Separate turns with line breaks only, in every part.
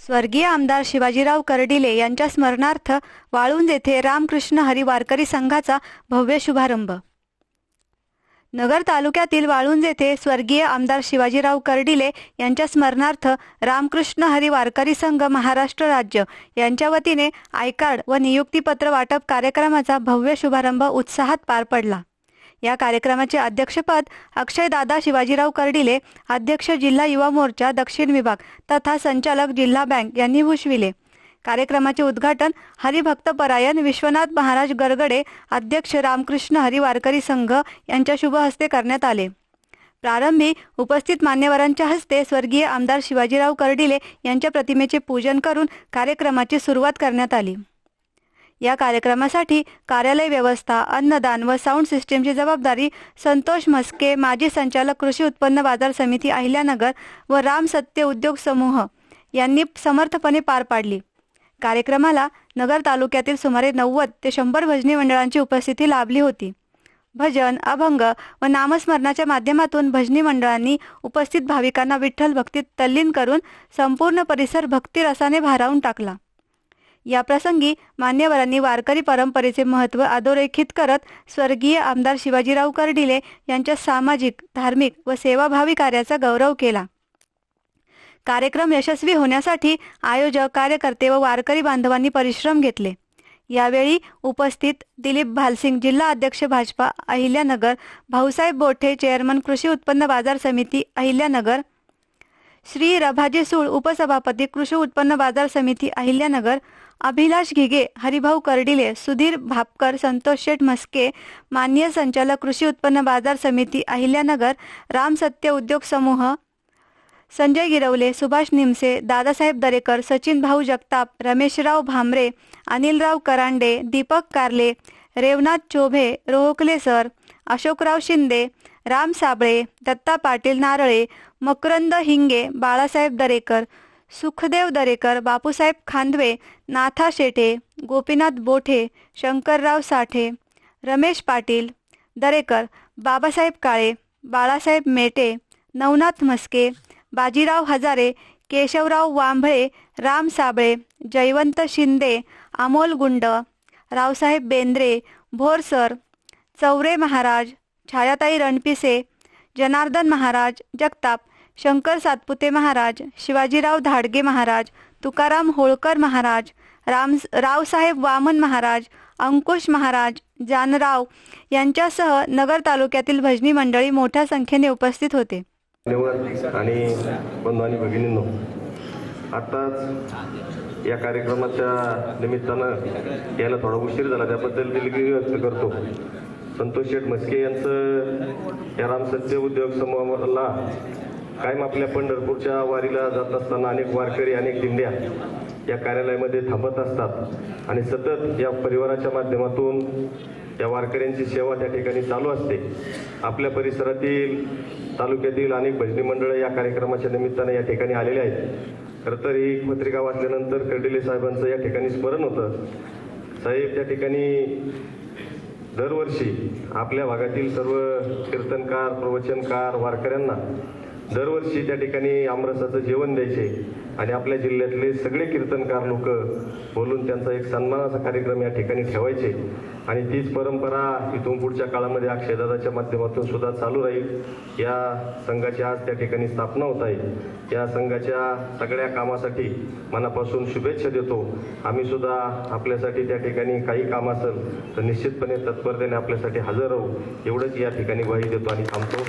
स्वर्गीय आमदार शिवाजीराव कर्डिले यांच्या स्मरणार्थ वाळुंज येथे रामकृष्ण हरिवारकरी संघाचा भव्य शुभारंभ. नगर तालुक्यातील वाळुंज येथे स्वर्गीय आमदार शिवाजीराव कर्डिले यांच्या स्मरणार्थ रामकृष्ण हरी वारकरी संघ महाराष्ट्र राज्य यांच्या वतीने आयकार्ड व नियुक्तीपत्र वाटप कार्यक्रमाचा भव्य शुभारंभ उत्साहात पार पडला. या कार्यक्रमाचे अध्यक्षपद अक्षयदादा शिवाजीराव कर्डिले अध्यक्ष जिल्हा युवा मोर्चा दक्षिण विभाग तथा संचालक जिल्हा बँक यांनी भूषविले. कार्यक्रमाचे उद्घाटन हरिभक्तपरायण विश्वनाथ महाराज गरगडे अध्यक्ष रामकृष्ण हरी वारकरी संघ यांच्या शुभ हस्ते करण्यात आले. प्रारंभी उपस्थित मान्यवरांच्या हस्ते स्वर्गीय आमदार शिवाजीराव कर्डिले यांच्या प्रतिमेचे पूजन करून कार्यक्रमाची सुरुवात करण्यात आली. या कार्यक्रमासाठी कार्यालय व्यवस्था अन्नदान व साऊंड सिस्टीमची जबाबदारी संतोष म्हस्के माजी संचालक कृषी उत्पन्न बाजार समिती अहिल्यानगर व राम सत्य उद्योग समूह यांनी समर्थपणे पार पाडली. कार्यक्रमाला नगर तालुक्यातील सुमारे नव्वद ते शंभर भजनी मंडळांची उपस्थिती लाभली होती. भजन अभंग व नामस्मरणाच्या माध्यमातून भजनी मंडळांनी उपस्थित भाविकांना विठ्ठल भक्तीत तल्लीन करून संपूर्ण परिसर भक्तिरसाने भारावून टाकला. या प्रसंगी मान्यवरांनी वारकरी परंपरेचे महत्त्व अधोरेखित करत स्वर्गीय आमदार शिवाजीराव कर्डिले यांच्या सामाजिक धार्मिक व सेवाभावी कार्याचा गौरव केला. कार्यक्रम यशस्वी होण्यासाठी आयोजक कार्यकर्ते व वारकरी बांधवांनी परिश्रम घेतले. यावेळी उपस्थित दिलीप भालसिंग जिल्हा अध्यक्ष भाजपा अहिल्यानगर भाऊसाहेब बोठे चेअरमन कृषी उत्पन्न बाजार समिती अहिल्यानगर श्री रभाजी सूळ उपसभापती कृषी उत्पन्न बाजार समिती अहिल्यानगर अभिलाष घिगे हरिभाऊ कर्डिले सुधीर भापकर संतोष शेठ म्हस्के मान्य संचालक कृषी उत्पन्न बाजार समिती अहिल्यानगर राम सत्य उद्योग समूह संजय गिरवले सुभाष निमसे दादासाहेब दरेकर सचिन भाऊ जगताप रमेशराव भामरे अनिलराव करांडे दीपक कारले रेवनाथ चोभे रोहकले सर अशोकराव शिंदे राम साबळे दत्ता पाटील नारळे मकरंद हिंगे बाळासाहेब दरेकर सुखदेव दरेकर बापूसाहेब खांदवे नाथा शेठे गोपीनाथ बोठे शंकरराव साठे रमेश पाटील दरेकर बाबासाहेब काळे बाळासाहेब मेटे नवनाथ म्हस्के बाजीराव हजारे केशवराव वांभळे राम साबळे जयवंत शिंदे अमोल गुंड रावसाहेब बेंद्रे भोरसर चौरे महाराज छायाताई रणपिसे जनार्दन महाराज जगताप शंकर सातपुते महाराज शिवाजीराव धाडगे महाराज तुकाराम होळकर महाराज राम रावसाहेब वामन महाराज अंकुश महाराज जानराव यांच्यासह नगर तालुक्यातील भजनी मंडळी मोठ्या संख्येने उपस्थित होते.
आणि बंधू आणि भगिनींनो आत्ताच या कार्यक्रमाच्या निमित्तानं यायला थोडा उशीर झाला त्याबद्दल दिलगिरी व्यक्त करतो. संतोष शेठ म्हस्के यांचं या रामसत्य उद्योग समूहाला कायम आपल्या पंढरपूरच्या वारीला जात असताना अनेक वारकरी अनेक दिंड्या या कार्यालयामध्ये थांबत असतात. आणि सतत या परिवाराच्या माध्यमातून या वारकऱ्यांची सेवा त्या ठिकाणी चालू असते. आपल्या परिसरातील तालुक्यातील अनेक भजनी मंडळं या कार्यक्रमाच्या निमित्तानं या ठिकाणी आलेले आहेत. खरं तर ही पत्रिका वाचल्यानंतर कर्डिले साहेबांचं या ठिकाणी स्मरण होतं. साहेब त्या ठिकाणी दरवर्षी आपल्या भागातील सर्व कीर्तनकार प्रवचनकार वारकऱ्यांना दरवर्षी त्या ठिकाणी आमरसाचं जेवण द्यायचे आणि आपल्या जिल्ह्यातले सगळे कीर्तनकार लोक बोलून त्यांचा एक सन्मानाचा कार्यक्रम या ठिकाणी ठेवायचे. आणि तीच परंपरा इथून पुढच्या काळामध्ये अक्षयदादाच्या माध्यमातून सुद्धा चालू राहील. या संघाची आज त्या ठिकाणी स्थापना होत आहे. या संघाच्या सगळ्या कामासाठी मनापासून शुभेच्छा देतो. आम्ही सुद्धा आपल्यासाठी त्या ठिकाणी काही काम असेल तर निश्चितपणे तत्परतेने आपल्यासाठी हजर राहू. एवढंच या ठिकाणी ग्वाही देतो आणि थांबतो.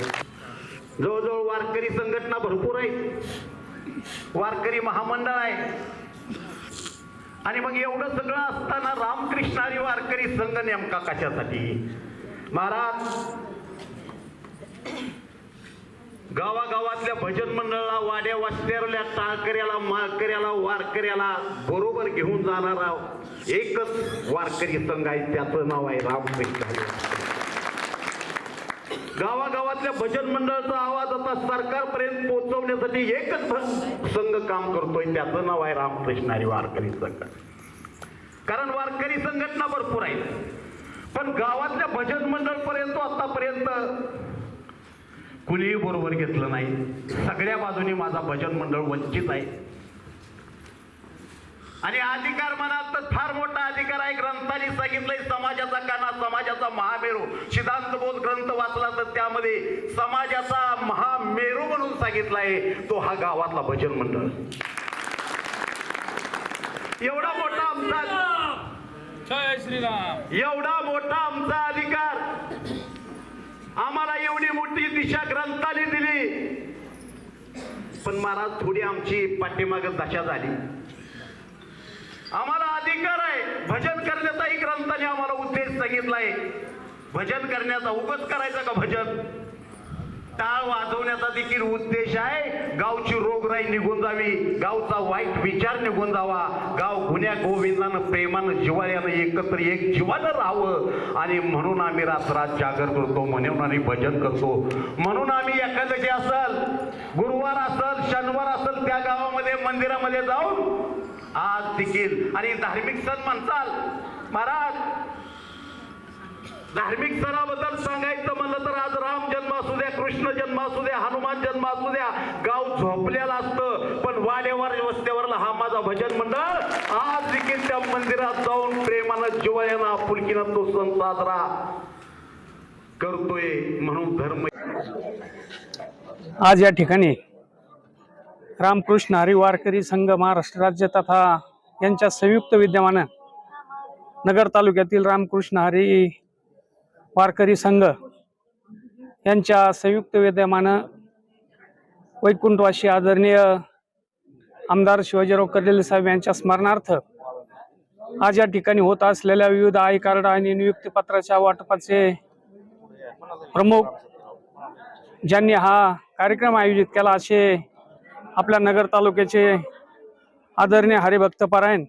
जवळजवळ वारकरी संघटना भरपूर आहे वारकरी महामंडळ आहे. आणि मग एवढं सगळं असताना रामकृष्णारी वारकरी संघ नेमका कशासाठी? महाराज गावागावातल्या भजन मंडळाला वाड्या वस्त्याला टाळकऱ्याला माळकऱ्याला वारकऱ्याला बरोबर घेऊन जाणारा एकच वारकरी संघ आहे त्याचं नाव आहे रामकृष्ण गावागावातल्या भजन मंडळाचा आवाज आता सरकारपर्यंत पोहोचवण्यासाठी एकच संघ काम करतोय. त्याचं नाव आहे रामकृष्ण हरी वारकरी संघ. कारण वारकरी संघटना भरपूर आहेत. पण गावातल्या भजन मंडळ पर्यंत आतापर्यंत कुणीही बरोबर घेतलं नाही. सगळ्या बाजूनी माझा भजन मंडळ वंचित आहे. आणि अधिकार म्हणाल तर फार मोठा अधिकार आहे. ग्रंथाने सांगितलंय समाजाचा काना समाजाचा महामेरू. सिद्धांत बोध ग्रंथ वाचला तर त्यामध्ये समाजाचा महामेरू म्हणून सांगितलाय. तो हा गावातला भजन मंडळ. एवढा मोठा आमचा
जय श्रीराम.
एवढा मोठा आमचा अधिकार. आम्हाला एवढी मोठी दिशा ग्रंथाने दिली. पण महाराज थोडी आमची पाठीमाग दशा झाली. अधिकार आहे. भजन करण्याचाही ग्रंथाने आम्हाला उद्देश सांगितलाय. भजन करण्याचा उगच करायचा का भजन? टाळ वाजवण्याचा देखील उद्देश आहे. गावची रोगराई निघून जावी. गावचा वाईट विचार निघून जावा. गाव गुन्ह्या गोविंदानं प्रेमानं जिवाळ्यानं एकत्र एक जीवानं राहावं. आणि म्हणून आम्ही रात्रात जागर करतो म्हणून आम्ही भजन करतो. म्हणून आम्ही एकादशी असल गुरुवार असल शनिवार असल त्या गावामध्ये मंदिरामध्ये जाऊन आज देखील आणि धार्मिक सण म्हणसाल महाराज धार्मिक सणाबद्दल सांगायचं म्हणलं तर आज राम जन्म असू द्या कृष्ण जन्म असू द्या हनुमान जन्म असू द्या गाव झोपलेलं असतं पण वाड्यावर वस्त्यावरला हा माझा भजन मंडळ. आज देखील त्या मंदिरात जाऊन प्रेमानं जिवयानं आपुलकीनं तो सण साजरा करतोय म्हणून धर्म
आज या ठिकाणी रामकृष्ण हरी वारकरी संघ महाराष्ट्र राज्य तथा यांच्या संयुक्त विद्यमानं नगर तालुक्यातील रामकृष्ण हरी वारकरी संघ यांच्या संयुक्त विद्यमानं वैकुंठवासी आदरणीय आमदार शिवाजीराव कर्डिले साहेब यांच्या स्मरणार्थ आज या ठिकाणी होत असलेल्या विविध आय कार्ड आणि नियुक्तीपत्राच्या वाटपाचे प्रमुख ज्यांनी हा कार्यक्रम आयोजित केला असे आपल्या नगर तालुक्याचे आदरणीय हरिभक्त परायण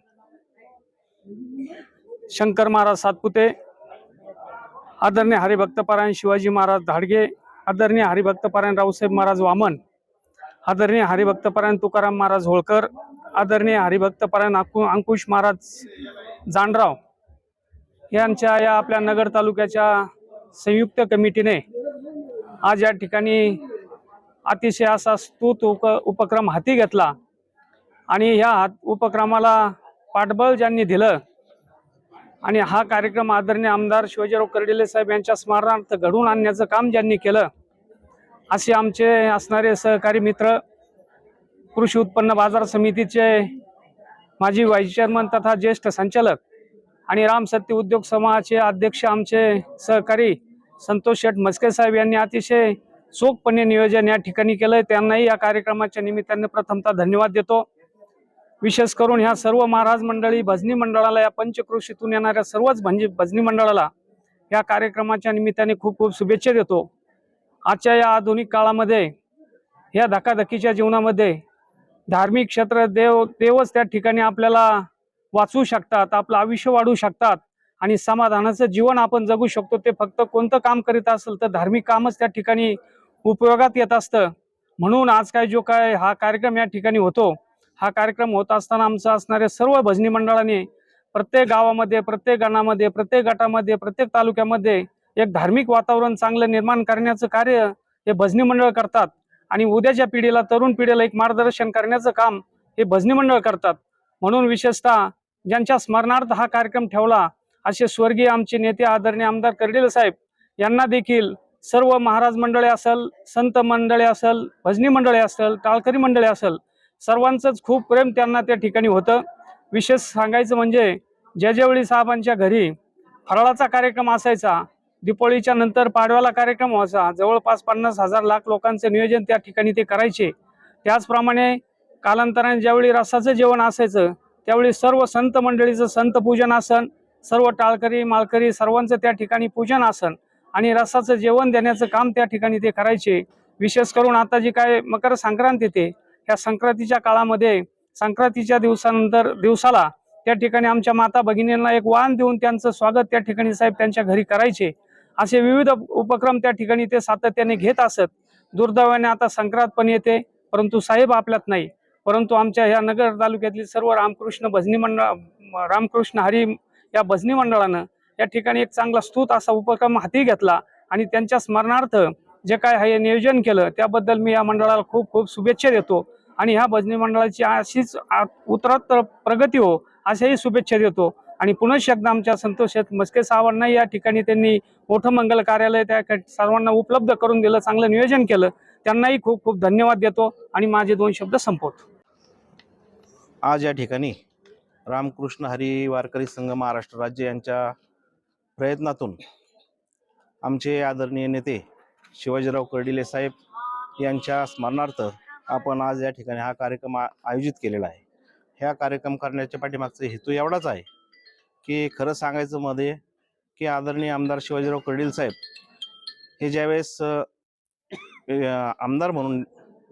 शंकर महाराज सातपुते आदरणीय हरिभक्तपारायण शिवाजी महाराज धाडगे आदरणीय हरिभक्त पारायण रावसाहेब महाराज वामन आदरणीय हरिभक्तपरायण तुकाराम महाराज होळकर आदरणीय हरिभक्तपारायण अंकु अंकुश महाराज जांडराव यांच्या या आपल्या नगर तालुक्याच्या संयुक्त कमिटीने आज या ठिकाणी अतिशय असा स्तुत उप उपक्रम हाती घेतला. आणि ह्या हात उपक्रमाला पाठबळ ज्यांनी दिलं आणि हा कार्यक्रम आदरणीय आमदार शिवाजीराव कर्डिले साहेब यांच्या स्मरणार्थ घडवून आणण्याचं काम ज्यांनी केलं असे आमचे असणारे सहकारी मित्र कृषी उत्पन्न बाजार समितीचे माजी व्हाईस चेअरमन तथा ज्येष्ठ संचालक आणि राम सत्य उद्योग समूहाचे अध्यक्ष आमचे सहकारी संतोष शेठ मस्के साहेब यांनी अतिशय चोखपणे नियोजन या ठिकाणी केलंय. त्यांनाही या कार्यक्रमाच्या निमित्ताने प्रथमतः धन्यवाद देतो. विशेष करून ह्या सर्व महाराज मंडळी भजनी मंडळाला या पंचक्रोशीतून येणाऱ्या सर्वच भंजी भजनी मंडळाला या कार्यक्रमाच्या निमित्ताने खूप खूप शुभेच्छा देतो. आजच्या या आधुनिक काळामध्ये या धकाधकीच्या जीवनामध्ये धार्मिक क्षेत्र देव देवच त्या ठिकाणी आपल्याला वाचवू शकतात आपलं आयुष्य वाढवू शकतात आणि समाधानाचं जीवन आपण जगू शकतो. ते फक्त कोणतं काम करीत असेल तर धार्मिक कामच त्या ठिकाणी उपयोगात येत असतं. म्हणून आज काय जो काय हा कार्यक्रम या ठिकाणी होतो हा कार्यक्रम होत असताना आमचं असणाऱ्या सर्व भजनी मंडळाने प्रत्येक गावामध्ये प्रत्येक गणामध्ये प्रत्येक गटामध्ये प्रत्येक तालुक्यामध्ये एक धार्मिक वातावरण चांगलं निर्माण करण्याचं कार्य हे भजनी मंडळ करतात. आणि उद्याच्या पिढीला तरुण पिढीला एक मार्गदर्शन करण्याचं काम हे भजनी मंडळ करतात. म्हणून विशेषतः ज्यांच्या स्मरणार्थ हा कार्यक्रम ठेवला असे स्वर्गीय आमचे नेते आदरणीय आमदार कर्डिल साहेब यांना देखील सर्व महाराज मंडळे असेल संत मंडळे असेल भजनी मंडळे असल टाळकरी मंडळे असेल सर्वांचंच खूप प्रेम त्यांना त्या ठिकाणी होतं. विशेष सांगायचं म्हणजे ज्या ज्यावेळी साहेबांच्या घरी फराळाचा कार्यक्रम असायचा दीपोळीच्या नंतर पाडव्याला कार्यक्रम व्हायचा जवळपास पन्नास हजार लाख लोकांचं नियोजन त्या ठिकाणी ते करायचे. त्याचप्रमाणे कालांतराने ज्यावेळी रसाचं जेवण असायचं त्यावेळी सर्व संत मंडळीचं संत पूजन आसन सर्व टाळकरी मालकरी सर्वांचं त्या ठिकाणी पूजन आसन आणि रसाचं जेवण देण्याचं काम त्या ठिकाणी ते करायचे. विशेष करून आता जी काय मकर संक्रांत येते ह्या संक्रांतीच्या काळामध्ये संक्रांतीच्या दिवसानंतर दिवसाला त्या ठिकाणी आमच्या माता भगिनींना एक वाहन देऊन त्यांचं स्वागत त्या ठिकाणी साहेब त्यांच्या घरी करायचे. असे विविध उपक्रम त्या ठिकाणी ते सातत्याने घेत असत. दुर्दैवाने आता संक्रांत पण येते परंतु साहेब आपल्यात नाही. परंतु आमच्या ह्या नगर तालुक्यातील सर्व रामकृष्ण भजनी मंडळ रामकृष्ण हरी या भजनी मंडळानं या ठिकाणी एक चांगला स्तूत असा उपक्रम हाती घेतला आणि त्यांच्या स्मरणार्थ जे काय हे नियोजन केलं त्याबद्दल मी या मंडळाला खूप खूप शुभेच्छा देतो. आणि ह्या भजनी मंडळाची अशीच उत्तरोत्तर प्रगती हो अशाही शुभेच्छा देतो. आणि पुनश एकदा आमच्या संतोष मस्के साहेबांना या ठिकाणी त्यांनी मोठं मंगल कार्यालय त्या सर्वांना उपलब्ध करून दिलं चांगलं नियोजन केलं. त्यांनाही खूप खूप धन्यवाद देतो आणि माझे दोन शब्द संपवतो.
आज या ठिकाणी रामकृष्ण हरी वारकरी संघ महाराष्ट्र राज्य यांच्या प्रयत्नातून आमचे आदरणीय नेते शिवाजीराव कर्डिले साहेब यांच्या स्मरणार्थ आपण आज या ठिकाणी हा कार्यक्रम आयोजित केलेला आहे. ह्या कार्यक्रम करण्याच्या पाठीमागचा हेतू एवढाच आहे की खरं सांगायचं मध्ये की आदरणीय आमदार शिवाजीराव कर्डिल साहेब हे ज्यावेळेस आमदार म्हणून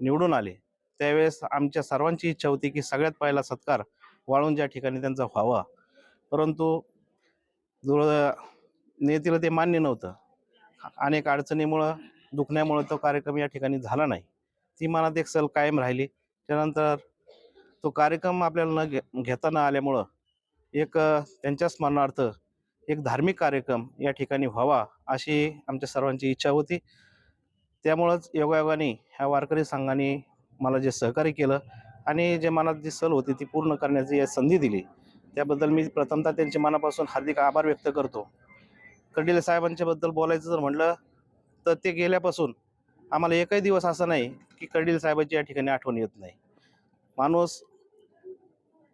निवडून आले त्यावेळेस आमच्या सर्वांची इच्छा होती की सगळ्यात पहिला सत्कार वाळून ज्या ठिकाणी त्यांचा व्हावा. परंतु दुर नेतीला ते मान्य नव्हतं. अनेक अडचणीमुळं दुखण्यामुळं तो कार्यक्रम या ठिकाणी झाला नाही. ती मनात एक सल कायम राहिली. त्यानंतर तो कार्यक्रम आपल्याला न घे घेता न आल्यामुळं एक त्यांच्या स्मरणार्थ एक धार्मिक कार्यक्रम या ठिकाणी व्हावा अशी आमच्या सर्वांची इच्छा होती. त्यामुळंच योगायोगाने ह्या वारकरी संघाने मला जे सहकार्य केलं आणि जे मनात जी सल होती ती पूर्ण करण्याची संधी दिली. त्याबद्दल मी प्रथमतः त्यांचे मनापासून हार्दिक आभार व्यक्त करतो. कर्डिले साहेबांच्याबद्दल बोलायचं जर म्हटलं तर ते गेल्यापासून आम्हाला एकही दिवस असा नाही की कडील साहेबांची या ठिकाणी आठवण येत नाही. माणूस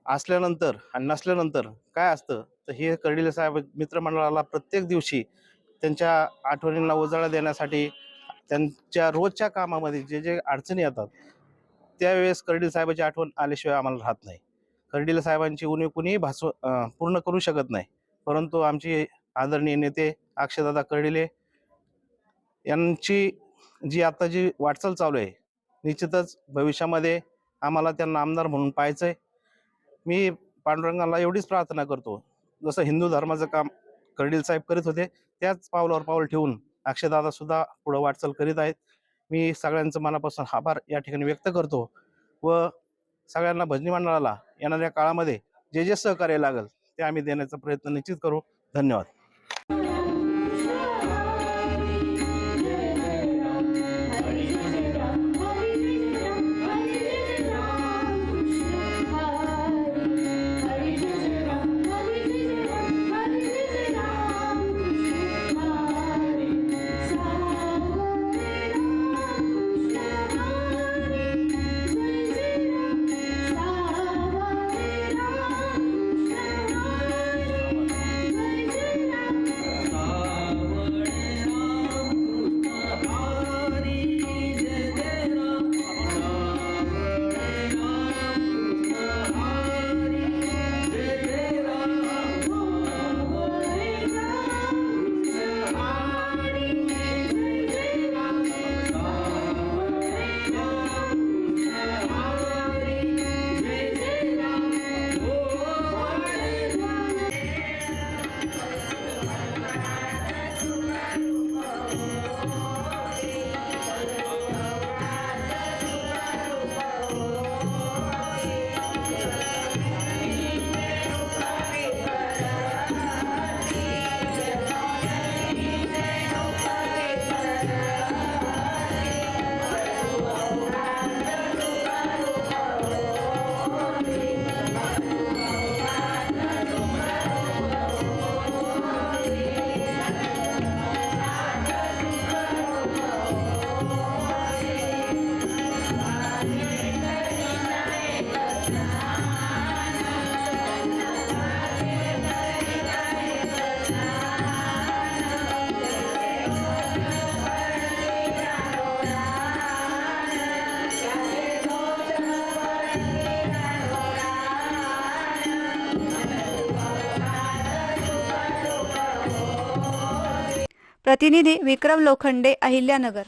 असल्यानंतर आणि नसल्यानंतर काय असतं? तर हे कर्डिले साहेब मित्रमंडळाला प्रत्येक दिवशी त्यांच्या आठवणींना उजाळा देण्यासाठी त्यांच्या रोजच्या कामामध्ये जे जे अडचणी येतात त्यावेळेस कर्डिल साहेबाची आठवण आल्याशिवाय आम्हाला राहत नाही. कर्डिल साहेबांची उणीव कुणीही भासव पूर्ण करू शकत नाही. परंतु आमची आदरणीय नेते अक्षयदादा कर्डिले यांची जी आता जी वाटचाल चालू आहे निश्चितच भविष्यामध्ये आम्हाला त्यांना आमदार म्हणून पाहायचं आहे मी पांडुरंगाला एवढीच प्रार्थना करतो जसं हिंदू धर्माचं काम कर्डिल साहेब करीत होते त्याच पावलावर पाऊल ठेवून अक्षयदादा सुद्धा पुढं वाटचाल करीत आहेत. मी सगळ्यांचं मनापासून आभार या ठिकाणी व्यक्त करतो व सगळ्यांना भजनी मंडळाला येणाऱ्या काळामध्ये जे जे सहकार्य लागेल ते आम्ही देण्याचा प्रयत्न निश्चित करू. धन्यवाद.
प्रतिनिधी विक्रम लोखंडे अहिल्यानगर